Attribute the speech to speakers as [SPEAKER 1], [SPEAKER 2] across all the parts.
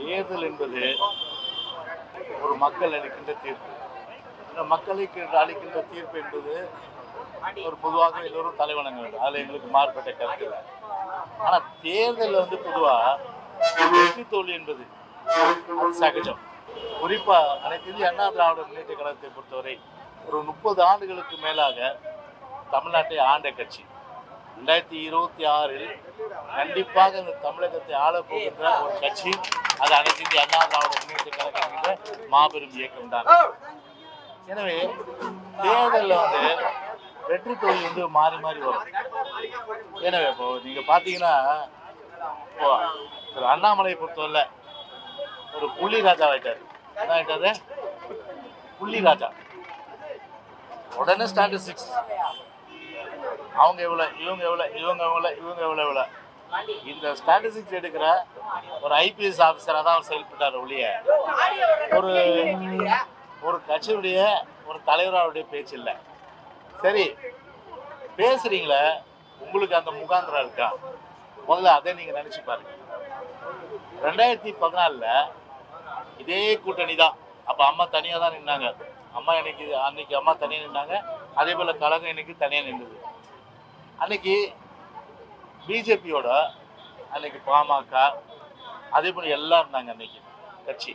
[SPEAKER 1] தேர்தல் என்பது ஒரு மக்கள் அளிக்கின்ற தீர்ப்பு. இந்த மக்களுக்கு அளிக்கின்ற தீர்ப்பு என்பது ஒரு பொதுவாக எல்லோரும் தலைவணங்க வேண்டும். அதில் எங்களுக்கு மாறுபட்ட கருத்து இல்லை. ஆனால் தேர்தல் வந்து பொதுவாக வெற்றி தோல்வி என்பது சகஜம். குறிப்பாக அனைத்து இந்திய அண்ணா திராவிட முன்னேற்ற கழகத்தை பொறுத்தவரை ஒரு முப்பது ஆண்டுகளுக்கு மேலாக தமிழ்நாட்டை ஆண்ட கட்சி. ரெண்டாயிரத்தி இருபத்தி ஆறில் கண்டிப்பாக இந்த தமிழகத்தை ஆளப்போகின்ற ஒரு கட்சி அது அனைத்து இந்திய அண்ணா திராவிட முன்னேற்ற கழகம் என்ற மாபெரும் இயக்கம் தான். எனவே தேர்தலில் வந்து வெற்றி தொழில் வந்து மாறி மாறி வரும். எனவே இப்போ நீங்க பாத்தீங்கன்னா இப்போ திரு அண்ணாமலையை பொறுத்தவரை ஒரு புள்ளி ராஜா ஆயிட்டாரு. என்ன ஆயிட்டாரு? புள்ளி ராஜா. உடனே ஸ்டாட்டிஸ்டிக்ஸ். அவங்க எவ்வளோ இவங்க எவ்வளோ இவங்க எவ்வளோ இவங்க எவ்வளோ எவ்வளோ இந்த ஸ்டாட்டிஸ்டிக்ஸ் எடுக்கிற ஒரு ஐபிஎஸ் ஆஃபீஸராக தான் அவர் செயல்பட்டார் ஒழிய. ஒரு ஒரு கட்சியுடைய ஒரு தலைவராவுடைய பேச்சு இல்லை. சரி பேசுறீங்களே உங்களுக்கு அந்த முகாந்திரம் இருக்கா? முதல்ல அதை நீங்கள் நினச்சி பாருங்க. ரெண்டாயிரத்தி பதினாலில் இதே கூட்டணி தான். அப்போ அம்மா தனியாக தான் நின்னாங்க. அம்மா இன்னைக்கு அன்னைக்கு அம்மா தனியாக நின்னாங்க. அதே போல் கழகம் இன்னைக்கு தனியாக நின்றுது அன்னைக்கு பிஜேபியோட அன்னைக்கு பாமக அதே போல் எல்லாம் இருந்தாங்க அன்னைக்கு கட்சி.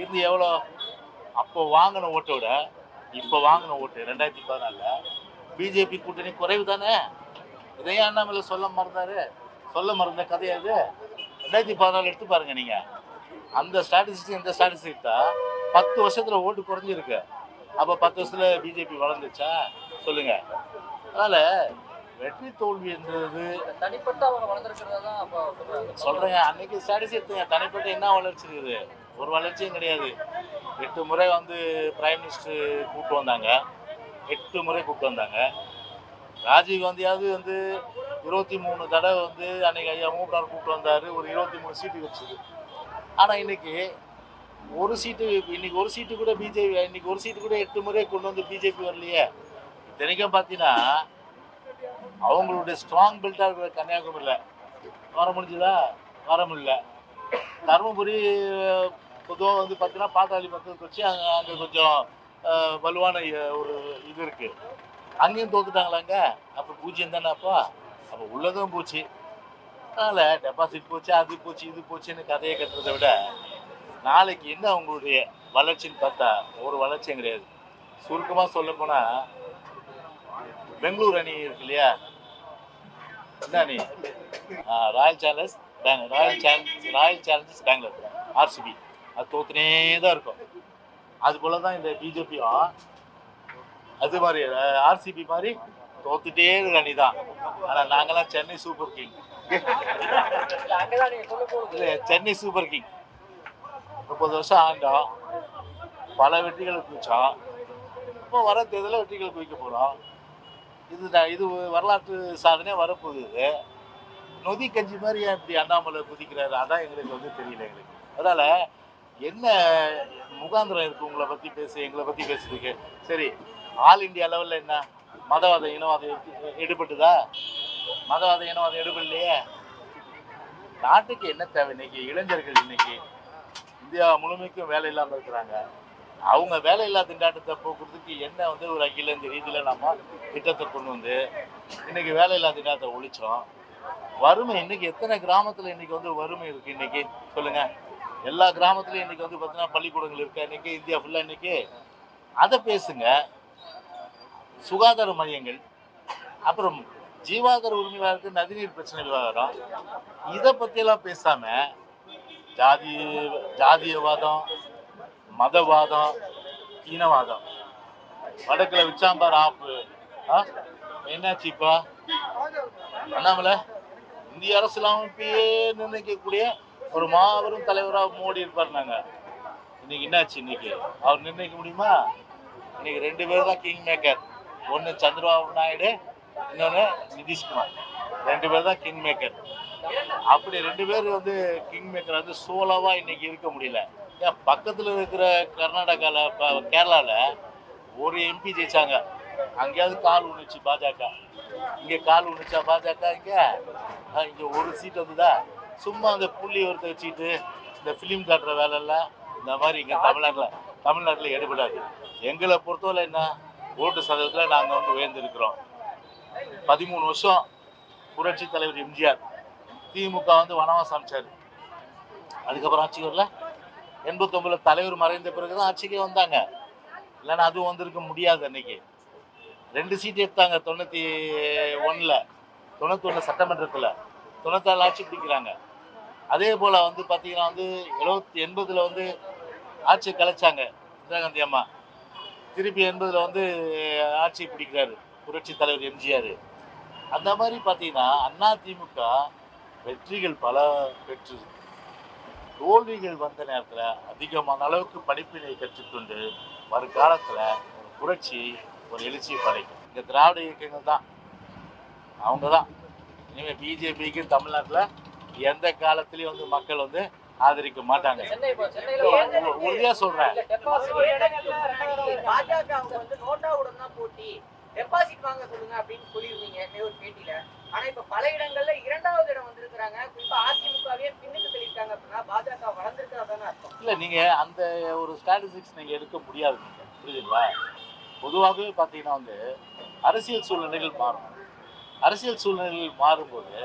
[SPEAKER 1] இருந்து எவ்வளோ? அப்போ வாங்கின ஓட்டை விட இப்போ வாங்கின ஓட்டு ரெண்டாயிரத்தி பதினாலில் பிஜேபி கூட்டணி குறைவு தானே? இதையும் அண்ணாமலை சொல்ல மறந்தாரு. சொல்ல மறந்த கதையாது ரெண்டாயிரத்தி பதினாலு எடுத்து பாருங்க நீங்க. அந்த ஸ்டாட்டிஸ்டிக் இந்த ஸ்டாட்டிஸ்டிக் தான் பத்து வருஷத்துல ஓட்டு குறைஞ்சிருக்கு. அப்போ பத்து வருஷத்துல பிஜேபி வளர்ந்துச்சா? சொல்லுங்க. அதனால வெற்றி தோல்வி என்றது.
[SPEAKER 2] தனிப்பட்ட அவங்க வளர்ந்துருக்கிறதா தான் சொல்றேங்க.
[SPEAKER 1] அன்னைக்கு ஸ்டாட்டிஸ்டிக் தனிப்பட்ட என்ன வளர்ச்சி இருக்குது ஒரு வளர்ச்சியும் கிடையாது. எட்டு முறை வந்து பிரைம் மினிஸ்டர் கூப்பிட்டு வந்தாங்க. எட்டு முறை கூப்பிட்டு வந்தாங்க. ராஜீவ் காந்தியாவது வந்து இருபத்தி மூணு தடவை வந்து அன்னைக்கு ஐயா மூப்பனார் கூப்பிட்டு வந்தார். ஒரு இருபத்தி மூணு சீட்டு வச்சுது. ஆனால் இன்னைக்கு ஒரு சீட்டு இன்னைக்கு ஒரு சீட்டு கூட பிஜேபி இன்னைக்கு ஒரு சீட்டு கூட எட்டு முறை கொண்டு வந்து பிஜேபி வரலையே. இத்தனைக்கும் பார்த்தீங்கன்னா அவங்களுடைய ஸ்ட்ராங் பில்டாக இருக்கிற கன்னியாகுமரியில். வர முடிஞ்சுதா? வர முடியல தருமபுரி பொதுவாக வந்து பார்த்தீங்கன்னா பாத்தாளி மக்கள் வச்சு அங்கே அங்கே கொஞ்சம் வலுவான ஒரு இது இருக்குது அங்கேயும் தோத்துட்டாங்களாங்க அப்போ பூஜ்ஜியம் தானே அப்போ? அப்போ உள்ளதும் போச்சு. அதனால் டெபாசிட் போச்சு அது போச்சு இது போச்சுன்னு கதையை கட்டுறதை விட நாளைக்கு என்ன அவங்களுடைய வளர்ச்சின்னு பார்த்தா ஒரு வளர்ச்சியும் கிடையாது. சுருக்கமாக சொல்ல போனால் பெங்களூர் அணி இருக்கு இல்லையா? என்ன Royal Challenge Bangalore Royal Challenge Royal Challengers Bangalore RCB அது தோத்துனே தான் இருக்கும். அது போல தான் இந்த பிஜேபியும் அது மாதிரி ஆர்சிபி மாதிரி தோத்துட்டே இருக்கிற தான். ஆனால் நாங்களாம் Chennai Super King Chennai Super King முப்பது வருஷம் ஆண்டோம். பல வெற்றிகளை குவிச்சோம். இப்போ வர தேர்தலில் வெற்றிகள் குவிக்க போகிறோம் இது இது வரலாற்று சாதனையாக வரப்போகுது நொதி கஞ்சி மாதிரி ஏன் இப்படி அண்ணாமலை குதிக்கிறாரு? அதான் எங்களுக்கு வந்து தெரியல எங்களுக்கு. அதனால் என்ன முகாந்திரம் இருக்குது உங்களை பற்றி பேச எங்களை பற்றி பேசுறதுக்கு? சரி ஆல் இந்தியா லெவலில் என்ன? மதவாத இனவாதம் எடுபட்டுதா? மதவாத இனவாதம் எடுபடலையே? நாட்டுக்கு என்ன தேவை இன்னைக்கு? இளைஞர்கள் இன்னைக்கு இந்தியா முழுமைக்கும் வேலை இல்லாமல் இருக்கிறாங்க. அவங்க வேலையில்லா திண்டாட்டத்தை போக்குறதுக்கு என்ன வந்து ஒரு அகில இந்த ரீதியில் நம்ம திட்டத்தை கொண்டு வந்து இன்னைக்கு வேலையில்லா திண்டாட்டத்தை ஒழிச்சோம். வறுமை இன்னைக்கு எத்தனை கிராமத்தில் இன்னைக்கு வந்து வறுமை இருக்கு இன்னைக்கு? சொல்லுங்க. எல்லா கிராமத்துலையும் இன்னைக்கு வந்து பார்த்தீங்கன்னா பள்ளிக்கூடங்கள் இருக்கு இன்னைக்கு? இந்தியா ஃபுல்லாக இன்னைக்கு? அதை பேசுங்க. சுகாதார மையங்கள் அப்புறம் ஜீவாதார உரிமையாளருக்கு நதிநீர் பிரச்சனை விவகாரம் இதை பற்றியெல்லாம் பேசாமல் ஜாதி ஜாதியவாதம் மதவாதம் இனவாதம். வடக்குல விச்சாம்பார் ஆப்பு. ஆ? என்னாச்சுப்பா? அண்ணாமலை இந்திய அரசியலமைப்பையே நிர்ணயிக்கக்கூடிய ஒரு மாபெரும் தலைவராக மோடி இருப்பார் நாங்க. இன்னைக்கு என்னாச்சு இன்னைக்கு? அவர் நிர்ணயிக்க முடியுமா? இன்னைக்கு ரெண்டு பேர் தான் கிங் மேக்கர் ஒன்று சந்திரபாபு நாயுடு இன்னொன்று நிதிஷ்குமார். ரெண்டு பேர் தான் கிங் மேக்கர் அப்படி ரெண்டு பேர் வந்து கிங் மேக்கர் வந்து சோலோவாக இன்னைக்கு இருக்க முடியல. ஏன் பக்கத்தில் இருக்கிற கர்நாடகாவில் கேரளாவில் ஒரு எம்பி ஜெயிச்சாங்க. அங்கேயாவது கால் உணுச்சு பாஜக. இங்கே கால் உணுச்சா பாஜக இங்கே? இங்கே ஒரு சீட் வந்துதா? சும்மா அந்த புள்ளி ஒருத்த வச்சுக்கிட்டு இந்த ஃபிலிம் காட்டுற வேலையெல்லாம் இந்த மாதிரி இங்கே தமிழ்நாட்டில் தமிழ்நாட்டில் எடுபடாது எங்களை பொறுத்தவரை என்ன? ஓட்டு சதவீதத்தில் நாங்கள் வந்து உயர்ந்திருக்கிறோம். பதிமூணு வருஷம் புரட்சி தலைவர் எம்ஜிஆர் திமுக வந்து வனவாசம் அமைச்சார். அதுக்கப்புறம் ஆட்சி வரல? எண்பத்தொம்பதுல தலைவர் மறைந்த பிறகு தான் ஆட்சிக்கே வந்தாங்க. இல்லைன்னா அதுவும் வந்திருக்க முடியாது அன்னைக்கு. ரெண்டு சீட் எடுத்தாங்க தொண்ணூற்றி ஒன்றில் தொண்ணூத்தொன்று சட்டமன்றத்தில். தொண்ணூத்தாறு ஆட்சி பிடிக்கிறாங்க. அதே போல் வந்து பார்த்தீங்கன்னா வந்து எழுபத்தி எண்பதில் வந்து ஆட்சி கலைச்சாங்க இந்திரா காந்தி அம்மா. திருப்பி எண்பதில் வந்து ஆட்சி பிடிக்கிறாரு புரட்சி தலைவர் எம்ஜிஆர். அந்த மாதிரி பார்த்தீங்கன்னா அண்ணா திமுக வெற்றிகள் பல பெற்று தோல்விகள் வந்த நேரத்தில் அதிகமான அளவுக்கு படிப்பினை கற்றுக்கொண்டு வருங்காலத்தில் ஒரு புரட்சி ஒரு எழுச்சியை படைக்கும். இந்த திராவிட இயக்கங்கள் தான். அவங்க தான் இனிமேல் பிஜேபிக்கு தமிழ்நாட்டில் எந்த காலத்துலேயும் வந்து மக்கள் வந்து ஆதரிக்க மாட்டாங்க. உறுதியாக சொல்கிறேன்
[SPEAKER 2] டெபாசிட்
[SPEAKER 3] வாங்க சொல்லுங்க அப்படின்னு சொல்லியிருந்தீங்க ஒரு பேட்டியில. ஆனா இப்ப பல இடங்கள்ல இரண்டாவது இடம் வந்திருக்கிறாங்க. குறிப்பா அதிமுகவே பின்னுக்கு தெளிவிட்டாங்க அப்படின்னா பாஜக வளர்ந்துருக்கிறதான அர்த்தம்.
[SPEAKER 1] இல்லை நீங்க அந்த ஒரு ஸ்ட்ராட்டஜிக்ஸ் நீங்கள் எடுக்க முடியாது. புரியுதுங்களா? பொதுவாகவே பார்த்தீங்கன்னா வந்து அரசியல் சூழ்நிலைகள் மாறும். அரசியல் சூழ்நிலைகள் மாறும்போது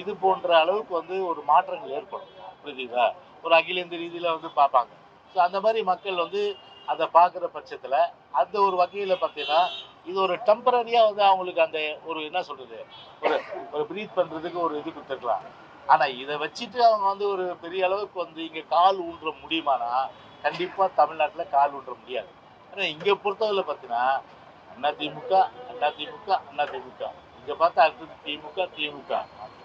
[SPEAKER 1] இது போன்ற அளவுக்கு வந்து ஒரு மாற்றங்கள் ஏற்படும். புரியுதுங்களா? ஒரு அகில இந்திய ரீதியில் வந்து பார்ப்பாங்க. ஸோ அந்த மாதிரி மக்கள் வந்து அதை பார்க்குற பட்சத்தில் அந்த ஒரு வகையில் பார்த்தீங்கன்னா இது ஒரு டெம்பரரியாக வந்து அவங்களுக்கு அந்த ஒரு என்ன சொல்கிறது ஒரு ஒரு ப்ரீத் பண்ணுறதுக்கு ஒரு இது கொடுத்துருக்கலாம். ஆனால் இதை வச்சுட்டு அவங்க வந்து ஒரு பெரிய அளவுக்கு வந்து இங்கே கால் ஊன்ற முடியுமானா கண்டிப்பாக தமிழ்நாட்டில் கால் ஊன்ற முடியாது. ஆனால் இங்கே பொறுத்தவரை பார்த்தீங்கன்னா அண்ணா திமுக அண்ணா திமுக அண்ணா திமுக. இங்கே பார்த்தா அடுத்தது திமுக திமுக.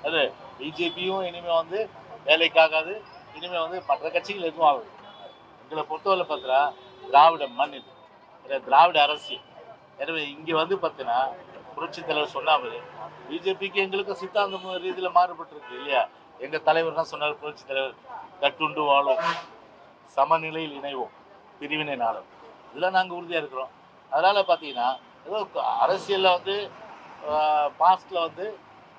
[SPEAKER 1] அது பிஜேபியும் இனிமேல் வந்து வேலைக்காகாது. இனிமேல் வந்து மற்ற கட்சிகள் எதுவும் ஆகுது. எங்களை பொறுத்தவரை பார்த்தா திராவிட மண் இது இது திராவிட அரசியல். எனவே இங்கே வந்து பார்த்தீங்கன்னா புரட்சி தலைவர் சொன்ன மாதிரி பிஜேபிக்கு எங்களுக்கு சித்தாந்தம் ரீதியில் மாறுபட்டிருக்கு இல்லையா? எங்கள் தலைவர் தான் சொன்னார் புரட்சி தலைவர் கட்டுண்டு வாழும் சமநிலையில் இணைவோம் பிரிவினை நாளும் இதில் நாங்கள் உறுதியாக இருக்கிறோம். அதனால் பார்த்தீங்கன்னா ஏதோ அரசியலில் வந்து பாஸ்டில் வந்து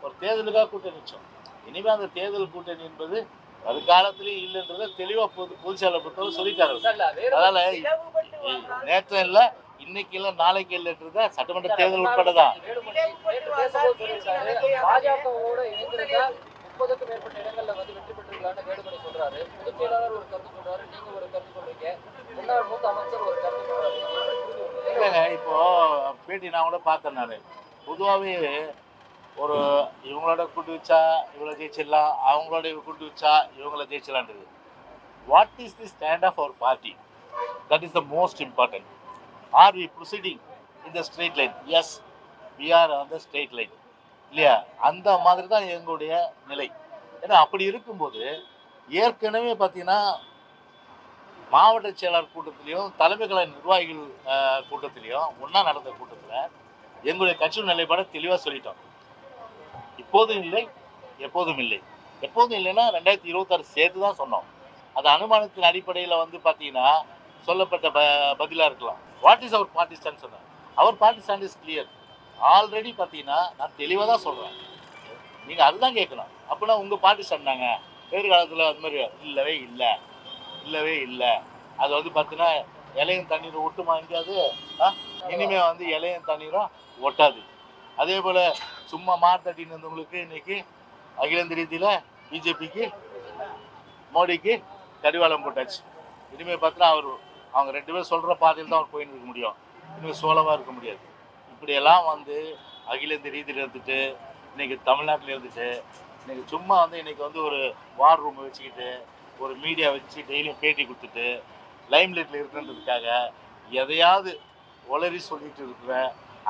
[SPEAKER 1] ஒரு தேர்தலுக்காக கூட்டணி வச்சோம். இனிமேல் அந்த தேர்தல் கூட்டணி என்பது வருங்காலத்திலேயும் இல்லைன்றதை தெளிவாக பொது பொதுச்செயலாளர் பொறுத்தவரை சொல்லிட்டாரு அதனால
[SPEAKER 3] இலவுபட்டு வாழ்ந்தால்
[SPEAKER 1] நேற்று இல்லை இன்னைக்கு இல்லை நாளைக்கு இல்லைன்றத சட்டமன்ற தேர்தல் உட்பட தான்
[SPEAKER 2] வேலுமணி நேற்று பேசும்போது சொல்லியிருக்காரு பாஜகவோட இணைந்திருந்தா முப்பதுக்கும் மேற்பட்ட இடங்கள்ல வந்து வெற்றி பெற்றிருக்கலாம்னு வேலுமணி சொல்றாரு. பொதுச் செயலாளர் ஒரு கருத்து சொல்றாரு நீங்க ஒரு கருத்து சொல்றீங்க. முன்னாள் மூத்த அமைச்சர் ஒரு கருத்து சொல்றாரு.
[SPEAKER 1] இல்லைங்க இப்போ பேட்டி நான் கூட பார்த்தேன் நான். பொதுவாகவே ஒரு இவங்களோட கூட்டு வச்சா இவங்கள ஜெயிச்சிடலாம் அவங்களோட கூட்டு வச்சா இவங்கள ஜெயிச்சிடலான்றது. What is the stand of our party that is the most important are we proceeding in the straight line as we are on the straight line இல்லையா? அந்த மாதிரி தான் எங்களுடைய நிலை. ஏன்னா அப்படி இருக்கும்போது ஏற்கனவே பார்த்தீங்கன்னா மாவட்ட செயலாளர் கூட்டத்திலையும் தலைமை நிர்வாகிகள் கூட்டத்திலையும் ஒன்றா நடந்த கூட்டத்தில் எங்களுடைய கட்சியின் நிலைப்பாடை தெளிவாக சொல்லிட்டோம். இப்போதும் இல்லை எப்போதும் இல்லை. எப்போதும் இல்லைன்னா ரெண்டாயிரத்தி இருபத்தாறு சேர்த்து தான் சொன்னோம். அது அனுமானத்தின் அடிப்படையில் வந்து பார்த்தீங்கன்னா சொல்லப்பட்ட ப பதிலாக இருக்கலாம். What is our party stand சொன்னேன் our party stand is clear already பார்த்தீங்கன்னா நான் தெளிவாக தான் சொல்கிறேன் நீங்கள் அதுதான் கேட்கணும். அப்படின்னா உங்கள் பார்ட்டி ஸ்டாண்டாங்க எதிர்காலத்தில் அது மாதிரி இல்லவே இல்லை. இல்லவே இல்லை. அது வந்து பார்த்தீங்கன்னா இலையும் தண்ணீர் ஒட்டுமா எங்கேயாவது ஆ? இனிமே வந்து இலையும் தண்ணீரும் ஒட்டாது. அதே போல் சும்மா மார்த்தட்டின்னு இருந்தவங்களுக்கு இன்னைக்கு அகில ரீதியில் பிஜேபிக்கு மோடிக்கு கடிவாளம் போட்டாச்சு. இனிமேல் பார்த்தீங்கன்னா அவர் அவங்க ரெண்டு பேரும் சொல்கிற பாதையில் தான் அவர் போயின்னு இருக்க முடியும். இனிமேல் சோலமாக இருக்க முடியாது. இப்படியெல்லாம் வந்து அகில இந்திய ரீதியில் இருந்துட்டு இன்னைக்கு தமிழ்நாட்டில் இருந்துட்டு இன்றைக்கி சும்மா வந்து இன்னைக்கு வந்து ஒரு வார் ரூம் வச்சுக்கிட்டு ஒரு மீடியா வச்சு டெய்லியும் பேட்டி கொடுத்துட்டு லைம் லைட்டில் இருக்குன்றதுக்காக எதையாவது ஒளரி சொல்லிட்டு இருக்கிற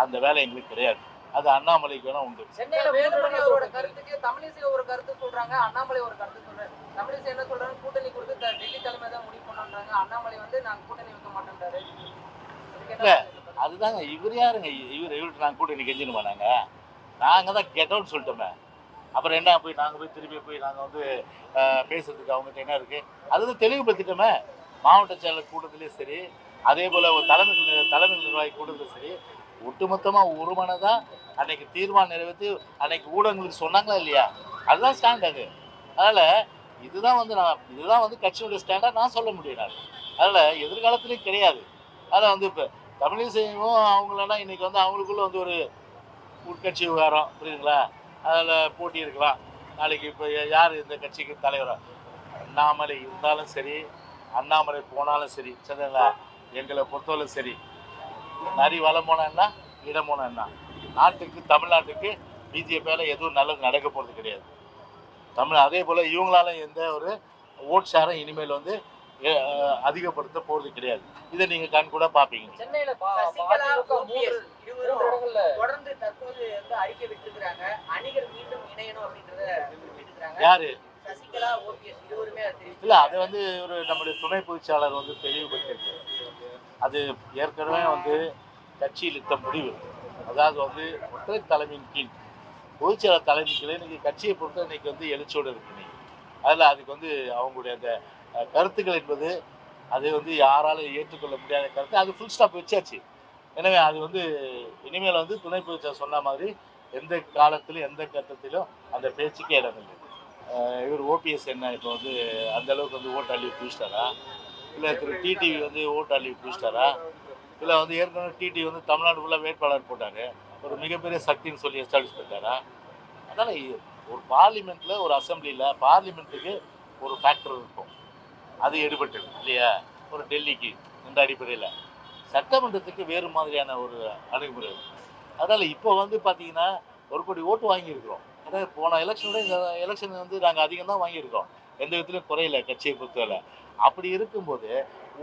[SPEAKER 1] அந்த வேலை எங்களுக்கு கிடையாது. அது அண்ணாமலைக்கு வேணால் உண்டு.
[SPEAKER 3] சென்னையில வேலுமணி அவரோட கருத்துக்கு தமிழிசை ஒரு கருத்து சொல்றாங்க அண்ணாமலை ஒரு கருத்து சொல்றாரு. தமிழிசை என்ன சொல்றாங்க கூட்டணி கொடுத்து டெல்லி தலைமை தான் முடிவு பண்ணாங்க அண்ணாமலை வந்து நாங்க கூட்டணி வைக்க. பதில்?
[SPEAKER 1] அதுதாங்க இவர் யாருங்க? இவர் இவர்கிட்ட நாங்கள் கூட்டணி கெஞ்சினுமா நாங்கள் நாங்கள் தான் கெட் அவுட் சொல்லிட்டோமே. அப்புறம் என்ன போய் நாங்கள் போய் திருப்பி போய் நாங்கள் வந்து பேசுறதுக்கு அவங்ககிட்ட என்ன இருக்குது அதுதான் தெளிவுபடுத்திட்டோமே. மாவட்ட செயலர் கூட்டத்திலையும் சரி அதே போல் ஒரு தலைமை தலைமை நிர்வாகி கூட்டத்திலும் சரி ஒட்டுமொத்தமாக ஒரு மனதாக அன்னைக்கு தீர்மானம் நிறைவேற்றி அன்னைக்கு ஊடகங்களுக்கு சொன்னாங்களா இல்லையா? அதுதான் ஸ்டாண்ட் அது. அதனால் இதுதான் வந்து நான் இதுதான் வந்து கட்சியுடைய ஸ்டாண்டாக நான் சொல்ல முடியும் நான். அதில் எதிர்காலத்துலேயும் கிடையாது. அதில் வந்து இப்போ தமிழிசையும் அவங்களெல்லாம் இன்றைக்கி வந்து அவங்களுக்குள்ள வந்து ஒரு உட்கட்சி விவகாரம் புரியுதுங்களா? அதில் போட்டி இருக்கலாம். நாளைக்கு இப்போ யார் இந்த கட்சிக்கு தலைவராக அண்ணாமலை இருந்தாலும் சரி அண்ணாமலை போனாலும் சரி சரிங்களா? எங்களை பொறுத்தவரை சரி. நரி வளம் போனா என்ன? இடம் போனா என்ன? நாட்டுக்கு தமிழ்நாட்டுக்கு பிஜேபியால் எதுவும் நல்லது நடக்க போகிறது கிடையாது. தமிழ் அதே போல் இவங்களால எந்த ஒரு ஓட் ஷேரும் இனிமேல் வந்து அதிகப்படுத்த போகிறது கிடையாது. இதை நீங்கள் கண் கூட பார்ப்பீங்க.
[SPEAKER 2] சென்னையில பா-
[SPEAKER 3] சசிகலா
[SPEAKER 2] அதிமுக மூன்று
[SPEAKER 3] ஓபிஎஸ்
[SPEAKER 2] மூன்று
[SPEAKER 3] இருவரும்
[SPEAKER 2] இடங்கள்ல
[SPEAKER 3] தொடர்ந்து தற்போது வந்து அறிக்கை விட்டுருக்காங்க அணிகள் மீண்டும் இணையணும் அப்படின்றத குறிப்பிட்டிருக்காங்க
[SPEAKER 1] யாரு? இல்லை அது வந்து ஒரு நம்முடைய துணை பொதுச்சாளர் வந்து தெளிவுபடுத்திருக்கு அது ஏற்கனவே வந்து கட்சியில் இத்த முடிவு. அதாவது வந்து ஒற்றை தலைமையின் கீழ் பொதுச்செயலர் தலைமையின் கீழே இன்னைக்கு கட்சியை பொறுத்த இன்னைக்கு வந்து எழுச்சியோடு இருக்கு இன்னைக்கு அதில் அதுக்கு வந்து அவங்களுடைய அந்த கருத்துக்கள் என்பது அது வந்து யாராலும் ஏற்றுக்கொள்ள முடியாத கருத்து. அது ஃபுல் ஸ்டாப் வச்சாச்சு. எனவே அது வந்து இனிமேல் வந்து துணை பொதுச்சாளர் சொன்ன மாதிரி எந்த காலத்திலும் எந்த கட்டத்திலும் அந்த பேச்சுக்கே இடமில்லை. இவர் ஓபிஎஸ் என்ன இப்போ வந்து அந்த அளவுக்கு வந்து ஓட்டு அள்ளி பிடிச்சிட்டாரா இல்லை திரு டிடிவி வந்து ஓட்டு பிடிச்சிட்டாரா இல்லை வந்து ஏற்கனவே டிடிவி வந்து தமிழ்நாடு ஃபுல்லாக வேட்பாளர் போட்டார். ஒரு மிகப்பெரிய சக்தின்னு சொல்லி எஸ்டாப்ளிஷ் பண்ணிட்டாரா? அதனால் ஒரு பார்லிமெண்ட்டில் ஒரு அசம்பிளியில் பார்லிமெண்ட்டுக்கு ஒரு ஃபேக்டர் இருக்கும். அது எடுபட்டது இல்லையா? ஒரு டெல்லிக்கு இந்த அடிப்படையில். சட்டமன்றத்துக்கு வேறு மாதிரியான ஒரு அணுகுமுறை அதனால் இப்போ வந்து பார்த்தீங்கன்னா ஒரு கோடி ஓட்டு வாங்கியிருக்கிறோம். அதாவது போன எலெக்ஷனோட இந்த எலெக்ஷன் வந்து நாங்கள் அதிகம் தான் வாங்கியிருக்கோம் எந்த விதத்துலையும் குறையில கட்சியை பொறுத்தவரை. அப்படி இருக்கும்போது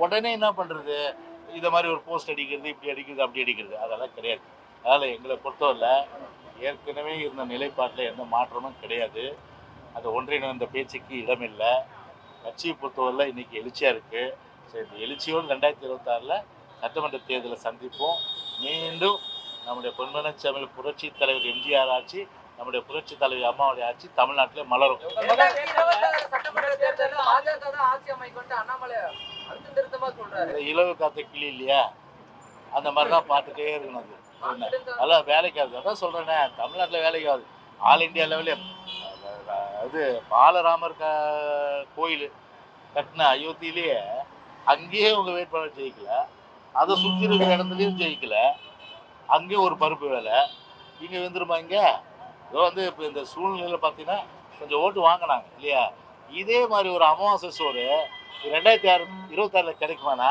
[SPEAKER 1] உடனே என்ன பண்ணுறது இதை மாதிரி ஒரு போஸ்ட் அடிக்கிறது இப்படி அடிக்கிறது அப்படி அடிக்கிறது அதெல்லாம் கிடையாது. அதனால் எங்களை பொறுத்தவரை ஏற்கனவே இருந்த நிலைப்பாட்டில் எந்த மாற்றமும் கிடையாது. அது ஒன்றிணைந்த பேச்சுக்கு இடமில்லை. கட்சியை பொறுத்தவரை இன்றைக்கி எழுச்சியாக இருக்குது சரி இந்த எழுச்சியோடு ரெண்டாயிரத்தி இருபத்தாறில் சட்டமன்ற தேர்தலை சந்திப்போம். மீண்டும் நம்முடைய பொன்மனச்சமிழ் புரட்சி தலைவர் எம்ஜிஆர் ஆட்சி நம்முடைய புரட்சி தலைவர் அம்மாவுடைய ஆட்சி தமிழ்நாட்டிலே மலரும். இலவு காத்த கிளி இல்லையா? அந்த மாதிரி தான் பார்த்துட்டே இருக்கணும் அது. என்ன? அதெல்லாம் வேலைக்கு ஆகுது. அதான் சொல்கிறேனே தமிழ்நாட்டில் வேலைக்கு ஆகுது. ஆல் இந்தியா லெவலில் இது பாலராமர் க கோயில் கட்டின அயோத்தியிலேயே அங்கேயே உங்கள் வேட்பாளர் ஜெயிக்கல. அதை சுற்றி இருக்கிற இடத்துலையும் ஜெயிக்கல. அங்கேயும் ஒரு பருப்பு வேலை. இங்கே வந்துருமா இங்கே? இதோ வந்து இப்போ இந்த சூழ்நிலையில் பார்த்தீங்கன்னா கொஞ்சம் ஓட்டு வாங்கினாங்க இல்லையா? இதே மாதிரி ஒரு அமாவாசை சோறு ரெண்டாயிரத்தி ஆறு இருபத்தாறில் கிடைக்குமானா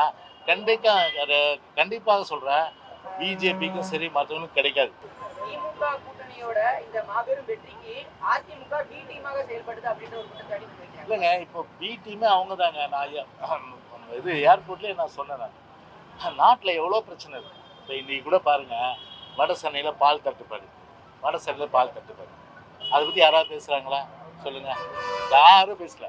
[SPEAKER 1] கண்டிப்பாக கண்டிப்பாக சொல்கிறேன் பிஜேபிக்கும் சரி மற்றவங்களுக்கும் கிடைக்காது.
[SPEAKER 3] திமுக கூட்டணியோட இந்த மாபெரும் வெற்றிக்கு அதிமுக பி டீமாக செயல்படுது அப்படின்ற ஒரு குற்றச்சாட்டு வைக்கிறாங்க
[SPEAKER 1] இல்லைங்க இப்போ பி டீமே அவங்க தாங்க நான் இது ஏர்போர்ட்லேயே நான் சொன்னேன். நாட்டில் எவ்வளோ பிரச்சனை இருக்கு? இப்போ இன்னைக்கு கூட பாருங்க வட சென்னையில் பால் தட்டுப்பாடு. வட சென்னையில் பால் தட்டுப்பாடு அதை பற்றி யாராவது பேசுகிறாங்களா சொல்லுங்கள் யாரும் பேசல.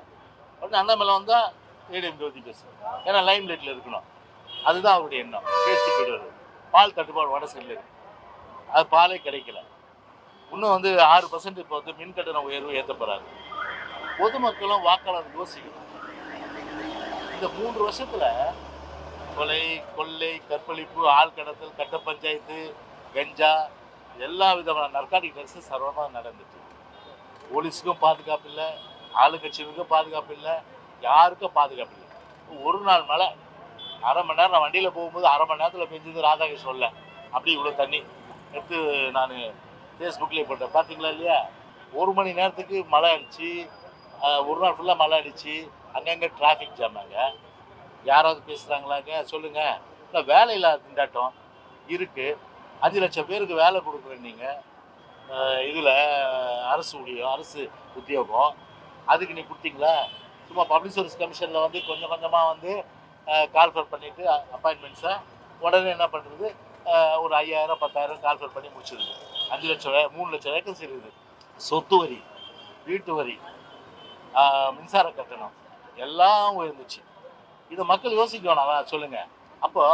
[SPEAKER 1] உடனே அண்ணாமலை வந்தால் ஏடிஎம் பற்றி பேசுவோம் ஏன்னா லைம் லைட்டில் இருக்கணும். அதுதான் அவருடைய எண்ணம். பேசிட்டு போயிடுவார் பால் தட்டுப்பாடு வட சென்னையில் இருக்கு. அது பாலே கிடைக்கல. இன்னும் வந்து ஆறு பர்சன்ட் இப்போ வந்து மின் கட்டண உயர்வு ஏற்ற போகிறாங்க பொதுமக்களும் வாக்காளர் யோசிக்கணும். இந்த மூன்று வருஷத்தில் கொலை கொள்ளை கற்பழிப்பு ஆள் கடத்தல் கட்ட பஞ்சாயத்து கஞ்சா எல்லா விதமான நர்காட்டிக் ட்ரக்ஸும் சர்வமாக நடந்துட்டு போலீஸுக்கும் பாதுகாப்பு இல்லை ஆளுங்கட்சிகளுக்கும் பாதுகாப்பு இல்லை யாருக்கும் பாதுகாப்பு இல்லை. ஒரு நாள் மழை அரை மணி நேரம் நான் வண்டியில் போகும்போது அரை மணி நேரத்தில் பெஞ்சது ராதாகிருஷ்ணன்ல அப்படி இவ்வளோ தண்ணி எடுத்து நான் ஃபேஸ்புக்லேயே போட்டேன். பார்த்தீங்களா இல்லையா? ஒரு மணி நேரத்துக்கு மழை அடிச்சு ஒரு நாள் ஃபுல்லாக மழை அடிச்சு அங்கங்கே டிராஃபிக் ஜாம் யாராவது பேசுகிறாங்களாங்க சொல்லுங்கள் இல்லை வேலை இல்லாத திண்டாட்டம் இருக்குது அஞ்சு லட்சம் பேருக்கு வேலை கொடுக்குறேன் நீங்கள் இதில் அரசு ஊழியம் அரசு உத்தியோகம் அதுக்கு நீ கொடுத்தீங்களா? சும்மா பப்ளிக் சர்வீஸ் கமிஷனில் வந்து கொஞ்சம் கொஞ்சமாக வந்து கால்ஃபர் பண்ணிவிட்டு அப்பாயின்மெண்ட்ஸை உடனே என்ன பண்ணுறது ஒரு ஐயாயிரம் பத்தாயிரம் கால்ஃபர் பண்ணி முடிச்சிருது அஞ்சு லட்சம் ரூபாய் மூணு லட்சம் வேக்கன்சி இருக்குது. சொத்து வரி வீட்டு வரி மின்சார கட்டணம் எல்லாம் உயர்ந்துச்சு. இதை மக்கள் யோசிக்கணும் அதான் சொல்லுங்கள் அப்போ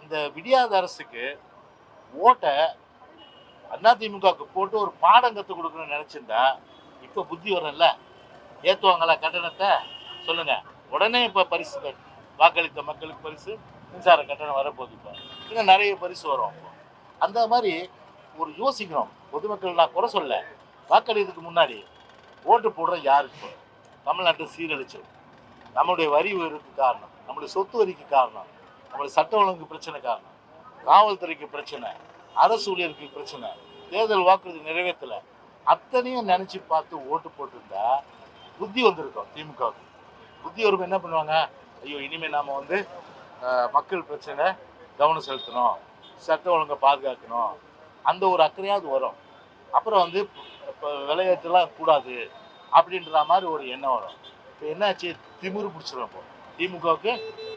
[SPEAKER 1] இந்த விடியாத அரசுக்கு ஓட்டை அதிமுகவுக்கு போட்டு ஒரு பாடம் கற்றுக் கொடுக்கணும்னு நினச்சிருந்தா இப்போ புத்தி வரல ஏற்றுவாங்களா கட்டணத்தை? சொல்லுங்கள் உடனே இப்போ பரிசு வாக்களித்த மக்களுக்கு பரிசு மின்சார கட்டணம் வரப்போகுது இப்போ. இன்னும் நிறைய பரிசு வரும் அப்போ அந்த மாதிரி ஒரு யோசிக்கிறோம். பொதுமக்கள் நான் குறை சொல்ல. வாக்களிக்கிறதுக்கு முன்னாடி ஓட்டு போடுற யாருக்கு தமிழ்நாட்டை சீரழிச்சது. நம்மளுடைய வரி உயர்வுக்கு காரணம் நம்மளுடைய சொத்து வரிக்கு காரணம் நம்மளுடைய சட்ட ஒழுங்கு பிரச்சனை காரணம். காவல்துறைக்கு பிரச்சனை அரசு ஊழியருக்கு பிரச்சனை தேர்தல் வாக்குறுதி நிறைவேற்றலை. அத்தனையும் நினச்சி பார்த்து ஓட்டு போட்டிருந்தா புத்தி வந்திருக்கும் திமுகவுக்கு. புத்தி வரும்போது என்ன பண்ணுவாங்க? ஐயோ இனிமேல் நாம் வந்து மக்கள் பிரச்சனை கவனம் செலுத்தணும் சட்டம் ஒழுங்கை பாதுகாக்கணும் அந்த ஒரு அக்கறையாவது வரும். அப்புறம் வந்து இப்போ விளையாட்டுலாம் கூடாது அப்படின்ற மாதிரி ஒரு எண்ணம் வரும். இப்போ என்னாச்சு? திமிரு பிடிச்சிடும் இப்போ. திமுகவுக்கு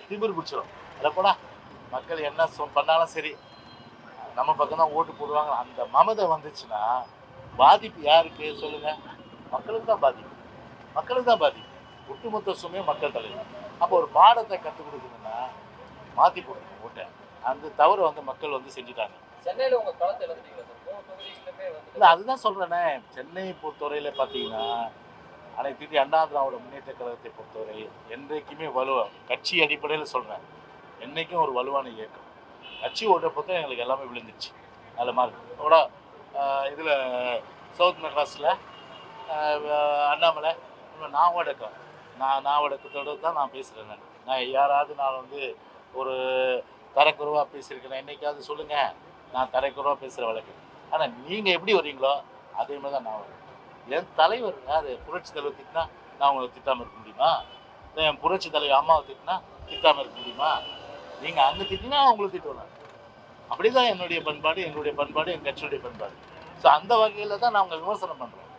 [SPEAKER 1] திமிரு பிடிச்சிரும். அதப்போடா மக்கள் என்ன பண்ணாலும் சரி நம்ம பக்கம் தான் ஓட்டு போடுவாங்க. அந்த மமதை வந்துச்சுன்னா பாதிப்பு யாருக்கு சொல்லுங்க? மக்களுக்கு தான் பாதிப்பு. மக்களுக்கு தான் பாதிப்பு. ஒட்டுமொத்த சுமையும் மக்கள் தலைவர் அப்போ ஒரு பாடத்தை கற்றுக் கொடுக்கணும்னா மாற்றி போடணும் ஓட்டை. அந்த தவறை வந்து மக்கள் வந்து செஞ்சுட்டாங்க.
[SPEAKER 2] சென்னையில உங்க களத்தை இழந்துட்டீங்களா சார்? மூணு தொகுதிகளுமே வந்து
[SPEAKER 1] இல்லை அதுதான் சொல்கிறேனே சென்னையை பொறுத்தவரையில் பார்த்தீங்கன்னா அனைத்து அண்ணா திராவிட முன்னேற்ற கழகத்தை பொறுத்தவரை என்றைக்குமே வலுவா கட்சி அடிப்படையில் சொல்கிறேன் என்றைக்கும் ஒரு வலுவான இயக்கம். கட்சி ஓட்ட பொறுத்த எங்களுக்கு எல்லாமே விழுந்துச்சு அதில் மார்க் கூட இதில் சவுத் மெட்ராஸில் அண்ணாமலை இன்னும் நான் வடக்கம் நான் நான் வடக்கத்தோடு தான் நான் பேசுகிறேன் நான். நான் யாராவது நான் வந்து ஒரு தரக்குறைவாக பேசியிருக்கேன் என்றைக்காவது சொல்லுங்கள் நான் தரக்குறைவாக பேசுகிற வழக்கு. ஆனால் நீங்கள் எப்படி வரீங்களோ அதே மாதிரி தான் நான் வரேன். என் தலைவர் யார்? புரட்சி தலைவர் திட்டினா நான் உங்களை திட்டாமல் இருக்க முடியுமா? என் புரட்சி தலைவர் அம்மாவை திட்டினா திட்டாமல் இருக்க முடியுமா? நீங்கள் அங்கே திட்டினா அவங்கள திட்டுவேன். அப்படி தான் என்னுடைய பண்பாடு எங்களுடைய பண்பாடு எங்கள் கட்சியுடைய பண்பாடு. ஸோ அந்த வகையில் தான் நாங்கள் விமர்சனம் பண்ணுறோம்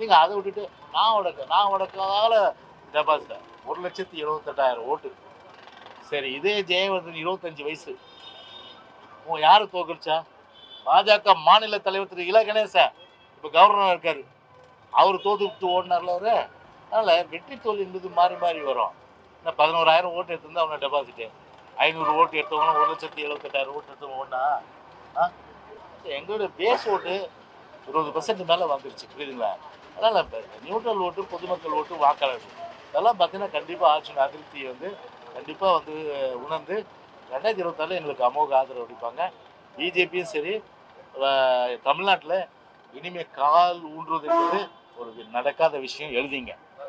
[SPEAKER 1] நீங்கள் அதை விட்டுட்டு நான் உடக்க நான் உடக்காதால டெபாசிட் ஒரு லட்சத்தி எழுபத்தெட்டாயிரம் ஓட்டு. சரி இதே ஜெயவர்தன் இருபத்தஞ்சு வயசு. உன் யாரை தோக்கடிச்சா பாஜக மாநில தலைவர் திரு இல கணேசன் இப்போ கவர்னர் இருக்காரு. அவர் தோத்து விட்டு ஓடினார்ல அவரு. அதனால் வெற்றி தோல் என்பது மாறி மாறி வரும். இந்த பதினோராயிரம் ஓட்டு எடுத்திருந்தா அவனை டெபாசிட்டு ஐநூறு ஓட்டு எடுத்தவங்க ஒரு லட்சத்தி எழுபத்தெட்டாயிரம் ஓட்டு எடுத்தவங்க ஒன்றா ஆ? எங்களோட பேஸ் ஓட்டு இருபது பர்சன்ட் மேலே வந்துருச்சு புரியுதுங்களா? அதனால் நியூட்ரல் ஓட்டு பொதுமக்கள் ஓட்டு வாக்காளர் இதெல்லாம் பார்த்தீங்கன்னா கண்டிப்பாக ஆட்சியின் அதிருப்தியை வந்து கண்டிப்பாக வந்து உணர்ந்து ரெண்டாயிரத்தி இருபத்தாறு எங்களுக்கு அமோக ஆதரவு அளிப்பாங்க. பிஜேபியும் சரி தமிழ்நாட்டில் இனிமேல் கால் ஊன்றுவது என்பது ஒரு நடக்காத விஷயம் எழுதிங்க.